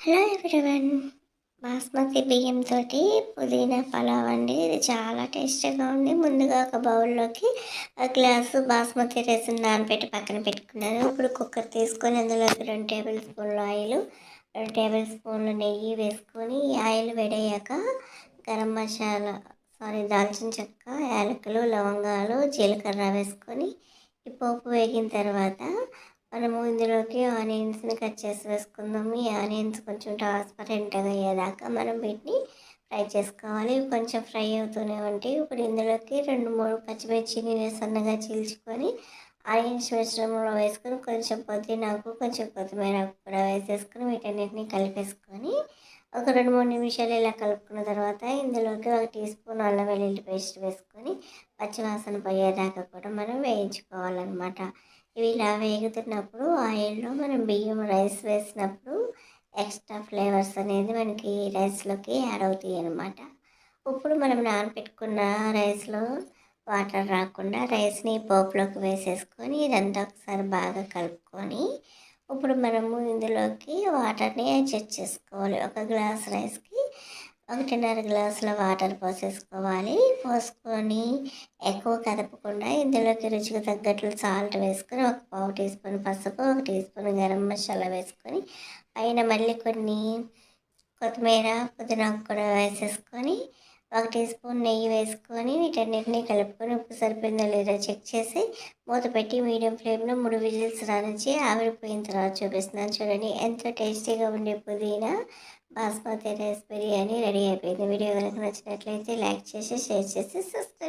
Hello everyone. Basmati బియ్యంతో పుదీనా పలావ్ అండి. ఇది చాలా టేస్టీగా ఉంది. ముందుగా ఒక బౌల్లోకి ఒక గ్లాసు బాస్మతి రైస్ నానబెట్టి పక్కన పెట్టుకున్నాను. ఇప్పుడు కుక్కర్ తీసుకొని అందులోకి రెండు టేబుల్ స్పూన్లు ఆయిల్ రెండు టేబుల్ స్పూన్లు నెయ్యి వేసుకొని ఆయిల్ వేడయ్యాక గరం మసాలా సారీ దాల్చిన చెక్క యాలకులు లవంగాలు జీలకర్ర వేసుకొని ఈ పోపు వేగిన తర్వాత మనము ఇందులోకి ఆనియన్స్ని కట్ చేసి వేసుకుందాము. ఈ ఆనియన్స్ కొంచెం ట్రాన్స్పరెంట్గా అయ్యేదాకా మనం వీటిని ఫ్రై చేసుకోవాలి. కొంచెం ఫ్రై అవుతూనే ఉంటాయి. ఇప్పుడు ఇందులోకి రెండు మూడు పచ్చిమిర్చిని సన్నగా చీల్చుకొని ఆనియన్స్ మిశ్రమంలో వేసుకొని కొంచెం పుదీనాకు కొంచెం కొత్తిమీర కూడా వేసేసుకొని వీటన్నిటిని కలిపేసుకొని ఒక రెండు మూడు నిమిషాలు ఇలా కలుపుకున్న తర్వాత ఇందులోకి ఒక టీ స్పూన్ అల్లం వెల్లుల్లి పేస్ట్ వేసుకొని పచ్చివాసన పోయేదాకా కూడా మనం వేయించుకోవాలన్నమాట. ఇవి ఇలా వేగుతున్నప్పుడు ఆయిల్లో మనం బియ్యం రైస్ వేసినప్పుడు ఎక్స్ట్రా ఫ్లేవర్స్ అనేది మనకి రైస్లోకి యాడ్ అవుతాయి అన్నమాట. ఇప్పుడు మనం నానబెట్టుకున్న రైస్లో వాటర్ రాకుండా రైస్ని పోపులోకి వేసేసుకొని ఇదంతా ఒకసారి బాగా కలుపుకొని ఇప్పుడు మనము ఇందులోకి వాటర్ని అడ్జస్ట్ చేసుకోవాలి. ఒక గ్లాస్ రైస్కి ఒకటిన్నర గ్లాసుల వాటర్ పోసేసుకోవాలి. పోసుకొని ఎక్కువ కదపకుండా ఇందులోకి రుచికి తగ్గట్లు సాల్ట్ వేసుకొని ఒక పావు టీ స్పూన్ పసుపు ఒక టీ స్పూన్ గరం మసాలా వేసుకొని పైన మళ్ళీ కొన్ని కొత్తిమీర పుదీనాకు కూడా వేసేసుకొని ఒక టీ స్పూన్ నెయ్యి వేసుకొని వీటన్నిటిని కలుపుకొని ఉప్పు సరిపోయిందో లేదో చెక్ చేసి మూత పెట్టి మీడియం ఫ్లేమ్లో మూడు విజిల్స్ రానిచ్చి ఆవిరిపోయిన తర్వాత చూపిస్తున్నాను. చూడండి ఎంతో టేస్టీగా ఉండే పుదీనా. బాస్మతి రైస్ బిర్యానీ రెడీ అయిపోయింది వీడియో కనుక నచ్చినట్లయితే లైక్ చేసి షేర్ చేసి సబ్స్క్రైబ్